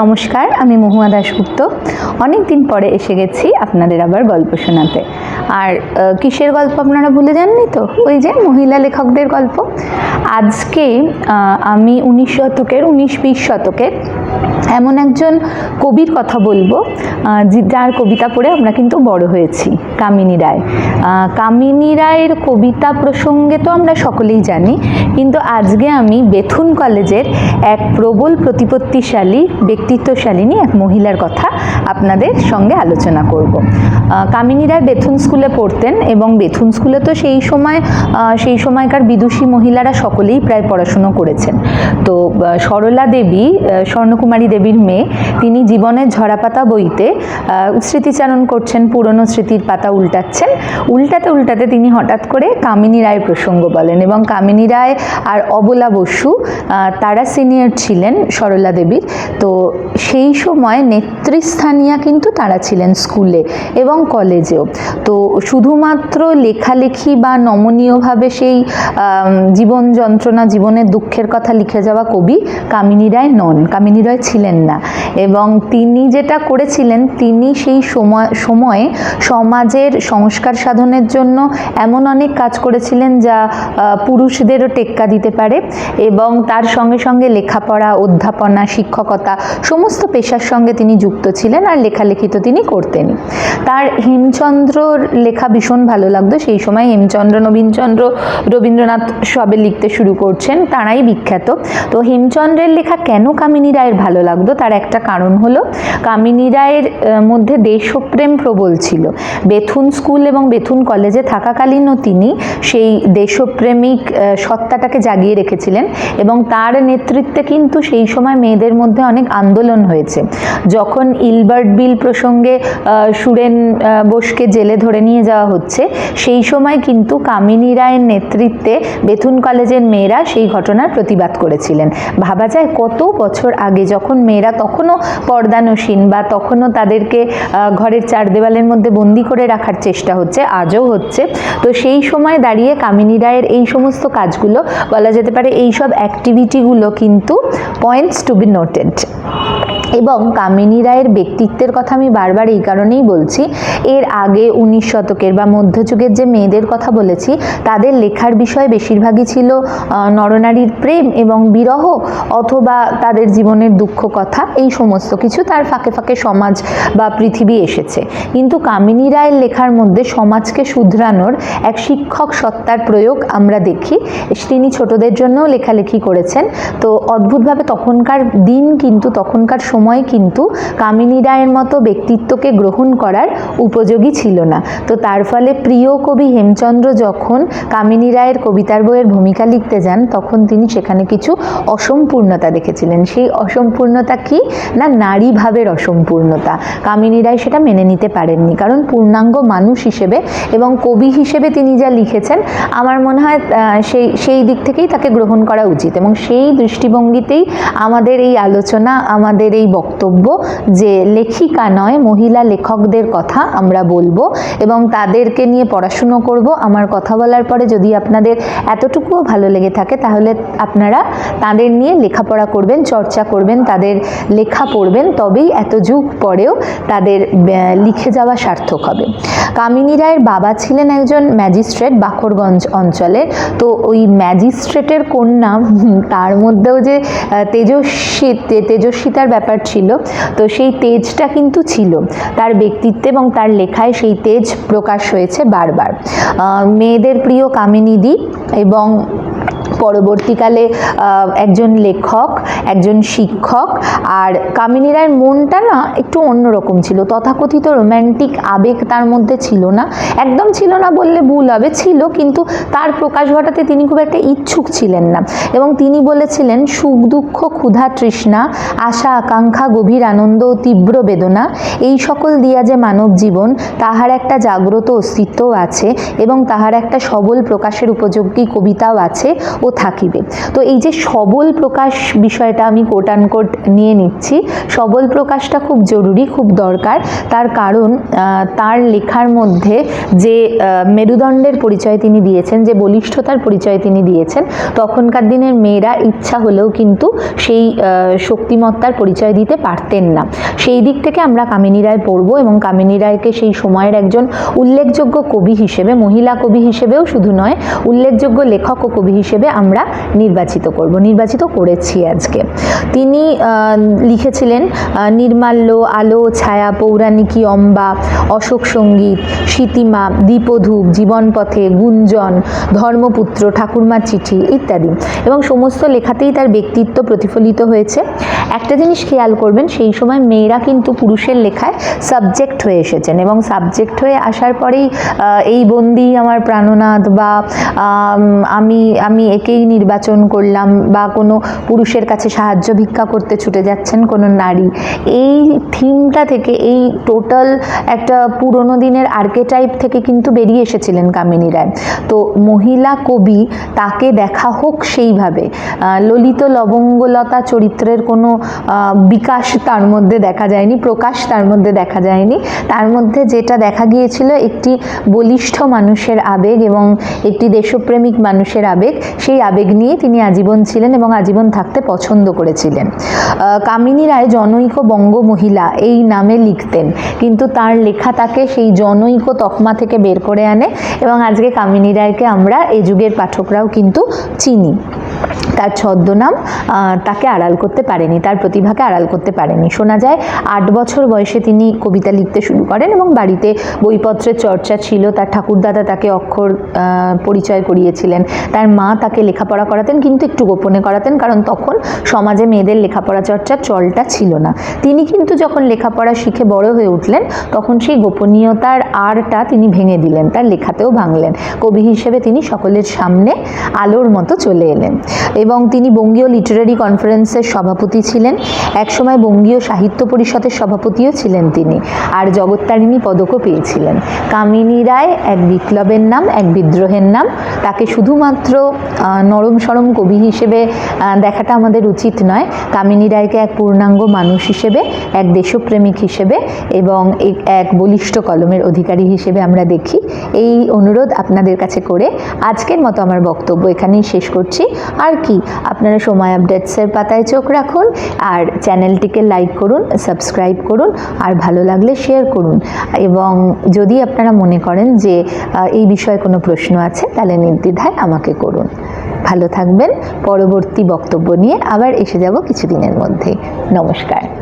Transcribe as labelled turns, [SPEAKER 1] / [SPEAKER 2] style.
[SPEAKER 1] নমস্কার, আমি মহুয়া দাশগুপ্ত। অনেক দিন পরে এসে গেছি আপনাদের আবার গল্প শোনাতে। আর কিসের গল্প আপনারা ভুলে যাননি তো? ওই যে মহিলা লেখকদের গল্প। আজকে আমি উনিশ শতকের, উনিশ বিশ শতকের এমন একজন কবির কথা বলব যার কবিতা পড়ে আমরা কিন্তু বড় হয়েছি, কামিনী রায়। কামিনী রায়ের কবিতা প্রসঙ্গে তো আমরা সকলেই জানি কিন্তু আজকে আমি বেথুন কলেজের এক প্রবল প্রতিপত্তিশালী, ব্যক্তিত্বশালিনী এক মহিলার কথা আপনাদের সঙ্গে আলোচনা করব। কামিনী রায় বেথুন স্কুলে পড়তেন এবং বেথুন স্কুলে তো সেই সময় সেই সময়কার বিদুষী মহিলারা সকলেই প্রায় পড়াশুনো করেছেন। তো সরলা দেবী স্বর্ণকুমারী দেবীর মেয়ে, তিনি জীবনের ঝরাপাতা বইতে স্মৃতিচারণ করছেন, পুরনো স্মৃতির পাতা উল্টাচ্ছেন। উল্টাতে উল্টাতে তিনি হঠাৎ করে কামিনী রায়ের প্রসঙ্গ বলেন এবং কামিনী রায় আর অবলা বসু তারা সিনিয়র ছিলেন সরলা দেবীর। তো সেই সময় নেতৃস্থানীয়া কিন্তু তারা ছিলেন স্কুলে এবং কলেজেও। তো শুধুমাত্র লেখালেখি বা নমনীয়ভাবে সেই জীবন যন্ত্রণা, জীবনের দুঃখের কথা লিখে যাওয়া কবি কামিনী রায় নন। কামিনী রায় ছিলেন না। এবং তিনি যেটা করেছিলেন, তিনি সেই সময়, সময়ে সমাজের সংস্কার সাধনের জন্য এমন অনেক কাজ করেছিলেন যা পুরুষদেরও টেক্কা দিতে পারে এবং তার সঙ্গে সঙ্গে লেখাপড়া অধ্যাপনা শিক্ষকতা সমস্ত পেশার সঙ্গে তিনি যুক্ত ছিলেন আর লেখালেখি তো তিনি করতেন। তার হেমচন্দ্রর লেখা ভীষণ ভালো লাগতো। সেই সময় হেমচন্দ্র নবীনচন্দ্র রবীন্দ্রনাথ সবে লিখতে শুরু করছেন তারাই বিখ্যাত। তো হেমচন্দ্রের লেখা কেন কামিনী রায়ের ভালো লাগতো? তার একটা কারণ হলো কামিনী রায়ের মধ্যে দেশপ্রেম প্রবল ছিল। বেথুন স্কুল এবং বেথুন কলেজে থাকাকালীনও তিনি সেই দেশপ্রেমিক আহ, সত্তাটাকে জাগিয়ে রেখেছিলেন এবং তার নেতৃত্বে কিন্তু সেই সময় মেয়েদের মধ্যে অনেক আন্দোলন হয়েছে। যখন ইলবার্ট বিল প্রসঙ্গে সুরেন বোসকে জেলে ধরে নিয়ে যাওয়া হচ্ছে, সেই সময় কিন্তু কামিনী রায়ের নেতৃত্বে বেথুন কলেজের মেয়েরা সেই ঘটনার প্রতিবাদ করেছিলেন। ভাবা যায় কত বছর আগে যখন মেয়েরা তখনও পর্দানসীন বা তখনও তাদেরকে ঘরের চার দেওয়ালের মধ্যে বন্দি করে রাখার চেষ্টা হচ্ছে, আজও হচ্ছে। তো সেই সময় দাঁড়িয়ে কামিনী রায়ের এই সমস্ত কাজগুলো বলা যেতে পারে এইসব অ্যাক্টিভিটিগুলো কিন্তু পয়েন্টস টু বি নোটেড এবং কামিনী রায়ের ব্যক্তিত্বের কথা আমি বারবার এই কারণেই বলছি। এর আগে উনিশ শতকের বা মধ্যযুগের যে মেয়েদের কথা বলেছি, তাদের লেখার বিষয় বেশিরভাগই ছিল নরনারীর প্রেম এবং বিরহ অথবা তাদের জীবনের দুঃখ কথা। এই সমস্ত কিছু তার ফাঁকে ফাঁকে সমাজ বা পৃথিবী এসেছে। কিন্তু কামিনী রায়ের লেখার মধ্যে সমাজকে শুধরানোর এক শিক্ষক সত্তার প্রয়োগ আমরা দেখি। তিনি ছোটদের জন্যও লেখালেখি করেছেন। তো অদ্ভুতভাবে তখনকার দিন কিন্তু তখনকার সময় কিন্তু কামিনী রায়ের মতো ব্যক্তিত্বকে গ্রহণ করার উপযোগী ছিল না। তো তার ফলে প্রিয় কবি হেমচন্দ্র যখন কামিনী রায়ের কবিতার বইয়ের ভূমিকা লিখতে যান, তখন তিনি সেখানে কিছু অসম্পূর্ণতা দেখেছিলেন। সেই অসম্পূর্ণতা কি? না নারী ভাবের অসম্পূর্ণতা। কামিনী রায় সেটা মেনে নিতে পারেননি। কারণ পূর্ণাঙ্গ মানুষ হিসেবে এবং কবি হিসেবে তিনি যা লিখেছেন, আমার মনে হয় সেই সেই দিক থেকেই তাকে গ্রহণ করা উচিত। এবং সেই দৃষ্টিভঙ্গিতেই আমাদের এই আলোচনা, আমাদের এই বক্তব্য যে লেখিকা নয়, মহিলা লেখকদের কথা আমরা বলব এবং তাদেরকে নিয়ে পড়াশুনো করব। আমার কথা বলার পরে যদি আপনাদের এতটুকুও ভালো লেগে থাকে, তাহলে আপনারা তাদের নিয়ে লেখাপড়া করবেন, চর্চা করবেন, তাদের লেখা পড়বেন, তবেই এত যুগ পরেও তাদের লিখে যাওয়া সার্থক হবে। কামিনী রায়ের বাবা ছিলেন একজন ম্যাজিস্ট্রেট বাখরগঞ্জ অঞ্চলের। তো ওই ম্যাজিস্ট্রেটের কন্যা, তার মধ্যেও যে তেজস্বী তেজস্বিতার ব্যাপার ছিল। তো সেই তেজটা কিন্তু ছিল। তার ব্যক্তিত্বে এবং তার লেখায় সেই তেজ প্রকাশ হয়েছে বারবার। মেয়েদের প্রিয় কামিনীদি এবং পরবর্তীকালে একজন লেখক, একজন শিক্ষক, আর কামিনী রায়ের মনটা না একটু অন্যরকম ছিল। তথাকথিত রোম্যান্টিক আবেগ তার মধ্যে ছিল না। একদম ছিল না বললে ভুল হবে, ছিল, কিন্তু তার প্রকাশ ঘটাতে তিনি খুব একটা ইচ্ছুক ছিলেন না। এবং তিনি বলেছিলেন, সুখ, দুঃখ, ক্ষুধা, তৃষ্ণা, আশা, আকাঙ্ক্ষা, গভীর আনন্দ ও তীব্র বেদনা, এই সকল দিয়া যে মানব জীবন, তাহার একটা জাগ্রত অস্তিত্বও আছে এবং তাহার একটা সবল প্রকাশের উপযোগী কবিতাও আছে। ও থাকিবে। তো এই যে সবল প্রকাশ বিষয়টা আমি কোট আনকোট নিয়ে নিচ্ছি, সবল প্রকাশটা খুব জরুরি, খুব দরকার। তার কারণ তার লেখার মধ্যে যে মেরুদণ্ডের পরিচয় তিনি দিয়েছেন, যে বলিষ্ঠতার পরিচয় তিনি দিয়েছেন, তখনকার দিনের মেয়েরা ইচ্ছা হলেও কিন্তু সেই শক্তিমত্তার পরিচয় দিতে পারতেন না। সেই দিক থেকে আমরা কামিনী রায় পড়ব এবং কামিনী রায়কে সেই সময়ের একজন উল্লেখযোগ্য কবি হিসেবে, মহিলা কবি হিসেবেও শুধু নয়, উল্লেখযোগ্য লেখক ও কবি হিসেবে আমরা নির্বাচিত করব, নির্বাচিত করেছি আজকে। তিনি লিখেছিলেন নির্মাল্য, আলো, ছায়া, পৌরাণিকী, অম্বা, অশোক সংগীত, সীতিমা, দীপধূপ, জীবনপথে, গুঞ্জন, ধর্মপুত্র ঠাকুরমার চিঠি ইত্যাদি। এবং সমস্ত লেখাতেই তার ব্যক্তিত্ব প্রতিফলিত হয়েছে। একটা জিনিস খেয়াল করবেন, সেই সময় মেয়েরা কিন্তু পুরুষের লেখায় সাবজেক্ট হয়ে এসেছেন এবং সাবজেক্ট হয়ে আসার পরেই এই বন্দি আমার প্রাণনাথ বা আমি আমি একেই নির্বাচন করলাম বা কোনো পুরুষের কাছে সাহায্য ভিক্ষা করতে ছুটে যাচ্ছেন কোনো নারী। এই থিমটা থেকে, এই টোটাল একটা পুরনো দিনের আর্কেটাইপ থেকে কিন্তু বেরিয়ে এসেছিলেন কামিনী রায়। তো মহিলা কবি তাকে দেখা হোক সেইভাবে ললিত লবঙ্গলতা চরিত্রের কোনো বিকাশ তার মধ্যে দেখা যায়নি, প্রকাশ তার মধ্যে দেখা যায়নি। তার মধ্যে যেটা দেখা গিয়েছিল, একটি বলিষ্ঠ মানুষের আবেগ এবং একটি দেশপ্রেমিক মানুষের আবেগ সেই আবেগ নিয়ে তিনি আজীবন ছিলেন এবং আজীবন থাকতে পছন্দ করেছিলেন। কামিনী রায় জনৈক বঙ্গ মহিলা এই নামে লিখতেন, কিন্তু তার লেখা তাকে সেই জনৈক তকমা থেকে বের করে আনে এবং আজকে কামিনী রায়কে আমরা এ যুগের পাঠকরাও কিন্তু চিনি। তার ছদ্মনাম তাকে আড়াল করতে পারেনি, তার প্রতিভাকে আড়াল করতে পারেনি। শোনা যায়, আট বছর বয়সে তিনি কবিতা লিখতে শুরু করেন এবং বাড়িতে বইপত্রের চর্চা ছিল। তার ঠাকুরদাদা তাকে অক্ষর পরিচয় করিয়েছিলেন। তার মা তাকে লেখাপড়া করাতেন, কিন্তু একটু গোপনে করাতেন, কারণ তখন সমাজে মেয়েদের লেখাপড়া চর্চার চলটা ছিল না। তিনি কিন্তু যখন লেখাপড়া শিখে বড় হয়ে উঠলেন, তখন সেই গোপনীয়তার আরটা তিনি ভেঙে দিলেন, তার লেখাতেও ভাঙলেন। কবি হিসেবে তিনি সকলের সামনে আলোর মতো চলে এলেন। এবং তিনি বঙ্গীয় লিটারারি কনফারেন্সের সভাপতি ছিলেন, একসময় বঙ্গীয় সাহিত্য পরিষদের সভাপতিও ছিলেন তিনি, আর জগত্তারিণী পদকও পেয়েছিলেন। কামিনী রায় এক বিপ্লবের নাম, এক বিদ্রোহের নাম, তাকে শুধুমাত্র নরম সরম কবি হিসেবে দেখাটা আমাদের উচিত নয়। কামিনী রায়কে এক পূর্ণাঙ্গ মানুষ হিসেবে, এক দেশপ্রেমিক হিসেবে, এবং এক- বলিষ্ঠ কলমের অধিকারী হিসেবে আমরা দেখি। এই অনুরোধ আপনাদের কাছে করে আজকের মতো আমার বক্তব্য এখানেই শেষ করছি। আর কি, আপনারা সময় আপডেটসের পাতায় চোখ রাখুন আর চ্যানেলটিকে লাইক করুন, সাবস্ক্রাইব করুন আর ভালো লাগলে শেয়ার করুন। এবং যদি আপনারা মনে করেন যে এই বিষয়ে কোনো প্রশ্ন আছে, তাহলে নির্দ্বিধায় আমাকে করুন। ভালো থাকবেন। পরবর্তী বক্তব্য নিয়ে আবার এসে যাব কিছুদিনের মধ্যে। নমস্কার।